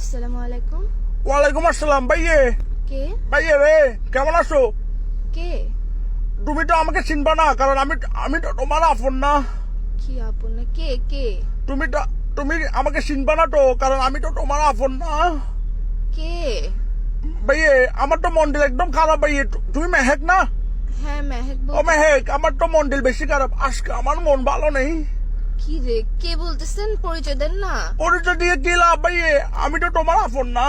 আসসালামু আলাইকুম। ওয়ালাইকুম আসসালাম ভাইয়ে। কে? ভাইয়ে রে কেমন আছো? কে? তুমি তো আমাকে চিনবা না কারণ আমি আমি তো তোমার আপন না। কি আপন না? কে? কে? তুমি তো তুমি আমাকে চিনবা না তো কারণ আমি তো তোমার আপন না। কে? ভাইয়ে আমার তো মন্ডিল একদম খারাপ ভাইয়ে। তুমি মেহেক না? হ্যাঁ মেহেক ও মেহেক আমার তো মন্ডিল বেশি খারাপ। আজকে আমার মন ভালো নেই। কি রে? কে বলতেছেন? পরিচয় দেন না। পরিচয় দিয়ে কি লাভ ভাইয়ে আমি তো তোমার আপন না।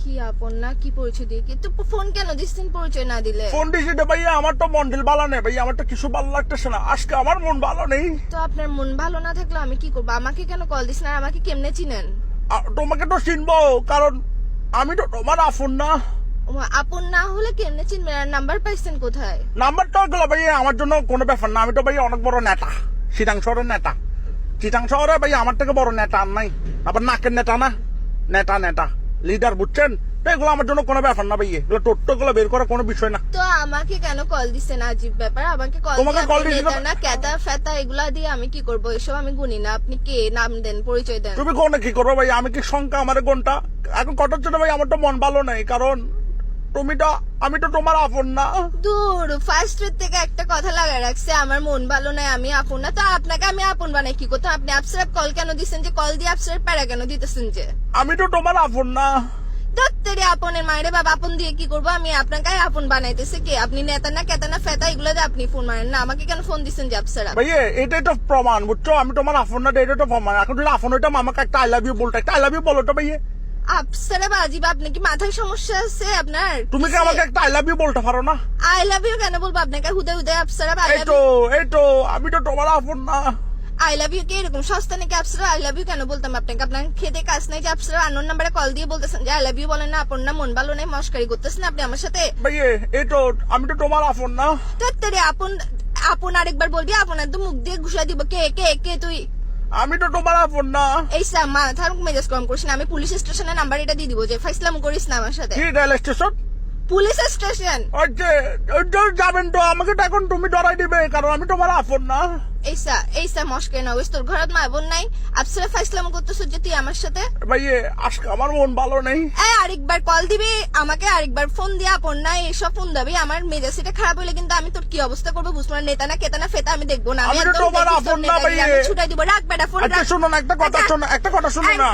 কি আপন না? কি পরিচয় দিয়ে কি? তো ফোন কেন দিচ্ছেন পরিচয় না দিলে? ফোন দিছি রে ভাইয়া আমার তো মন্ডিল ভালো নেই ভাইয়া আমার তো কিছু ভালো লাগতেছে না। আজকে আমার মন ভালো নেই। তো আপনার মন ভালো না থাকলে আমি কি করব? আমাকে কেন কল দিচ্ছেন? আর আমাকে কেমনে চিনেন? তোমাকে তো চিনবো কারণ আমি তো তোমার আপন না। আপন না হলে কেমনে চিনবেন? আর নাম্বার পাইছেন কোথায়? নাম্বারটা গুলো ভাই আমার জন্য কোনো ব্যাপার না। আমি তো ভাই অনেক বড় নেতা চিটাং শহরের নেতা। চিটাং শহরে ভাই আমার থেকে বড় নেতা আর নাই আবার নাকের নেতা না নেতা নেতা লিডার বুঝছেন তো এগুলো আমার জন্য কোনো ব্যাপার না ভাই এগুলো টোট্টো গুলো বের করা কোনো বিষয় না তো আমাকে কেন কল দিচ্ছেন আজীব ব্যাপার। আমাকে কল তোমাকে দিয়েছিল- নেতা না ক্যাতা ফেতা এগুলা দিয়ে আমি কি করব? এসব আমি গুনি না। আপনি কে? নাম দেন পরিচয় দেন। তুমি কোনে কি করব ভাই? আমি কি সংখ্যা আমার কোনটা? এখন কটার জন্য ভাই আমার তো মন ভালো নাই। কারণ তুমি আমি তো তোমার আপন না। দূর ফার্স্ট থেকে একটা কথা লাগা রাখছে আমার মন ভালো নাই আমি আপন না। তো আপনাকে আমি আপন বানাই কি করতে আপনি আপসারাপ কল কেন দিচ্ছেন যে কল দিয়ে আপসারাপ প্যারা কেন দিতেছেন যে? আমি তো তোমার আপন না। দত্তরে আপনের মায়ের বাবা আপন দিয়ে কি করব? আমি আপনাকে আপন বানাইতেছে কে? আপনি নেতা না কেতা না ফেতা এগুলো দিয়ে আপনি ফোন মারেন না। আমাকে কেন ফোন দিচ্ছেন যে আপসারা ভাইয়ে এটাই তো প্রমাণ বুঝছ? আমি তোমার আপন না এটাই তো প্রমাণ। এখন যদি আপন হইতাম আমাকে একটা আই লাভ ইউ বলতে। একটা আই লাভ ইউ বলো তো ভাইয়ে। আপসারা বাজিব আপনি কি মাথায় সমস্যা আছে আপনার? তুমি কি আমাকে একটা আই লাভ ইউ বলতে পারো না? আই লাভ ইউ কেন বলব? আপনাকে হুদে হুদে আপসারা এই তো এই তো আমি তো তোমার আপন না। আই লাভ ইউ কে এরকম? সস্তা নাকি আপসারা আই লাভ ইউ কেন বলতাম আপনাকে? আপনার খেতে কাজ নাই যে আপসারা আনোর নাম্বারে কল দিয়ে বলতেছেন যে আই লাভ ইউ বলেন না আপন না মন ভালো নাই মস্কারি করতেছেন আপনি আমার সাথে? ভাইয়ে এই তো আমি তো তোমার আপন না। তোর আপন আপন আরেকবার বলবি আপন একদম মুখ দিয়ে ঘুষা দিব। কে কে কে তুই? আমি তো তোমার আপন না। এই সামা মাথার মেজাজ কম করিস না। আমি পুলিশ স্টেশনের নাম্বার এটা দিয়ে দিব যে ফাইসলাম করিস না আমার সাথে। কি রেল স্টেশন? Police station. যাবেন তো আমাকে তো এখন তুমি ডরাই দিবে কারণ আমি তোমার আপন না। এইসা এইসা মস্কাই না ওই তোর ঘরত মা বোন নাই। আপসারা ফাইসলাম করতেছ যে তুই আমার সাথে? ভাইয়ে আজকে আমার মন ভালো নেই। এই আরেকবার কল দিবি আমাকে আরেকবার ফোন দিয়ে আপন না এসব ফোন দিবি আমার মেজাজ এটা খারাপ হইলে কিন্তু আমি তোর কি অবস্থা করব বুঝব না নেতা না কেতা না ফেতা আমি দেখব না আমি তো তোমার আপন না ভাইয়ে। ছুটাই দিব রাখ বেটা ফোন আচ্ছা রাখ। শুনুন একটা কথা শোনো একটা কথা শুনো না।